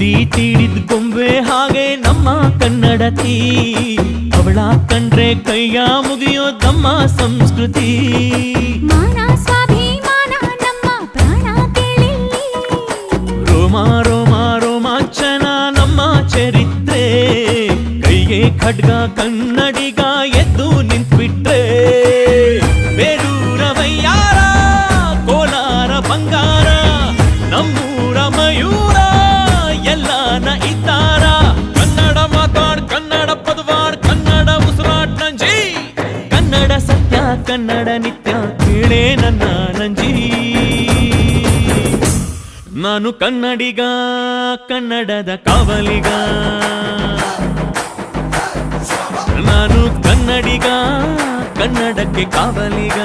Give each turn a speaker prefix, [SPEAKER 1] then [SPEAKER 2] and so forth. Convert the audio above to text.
[SPEAKER 1] ತೀ ತಿಳಿದ್ ಗೊಂಬೆ ಹಾಗೆ ನಮ್ಮ ಕನ್ನಡತಿ. ಅವಳ ಕಂಡ್ರೆ ಕೈಯ
[SPEAKER 2] ಮುಗಿಯೋ ನಮ್ಮ ಸಂಸ್ಕೃತಿ
[SPEAKER 1] ಮಾರೋ ಮಾರೋ ರೋಮಾಂಚನ ನಮ್ಮ ಚರಿತ್ರೆ. ಕೈಗೆ ಖಡ್ಗ ಕನ್ನಡಿಗ ಕನ್ನಡ ನಿತ್ಯ ಕೇಳೇ ನನ್ನ ನಂಜಿ. ನಾನು ಕನ್ನಡಿಗ ಕನ್ನಡದ ಕಾವಲಿಗ. ನಾನು ಕನ್ನಡಿಗ ಕನ್ನಡಕ್ಕೆ ಕಾವಲಿಗ.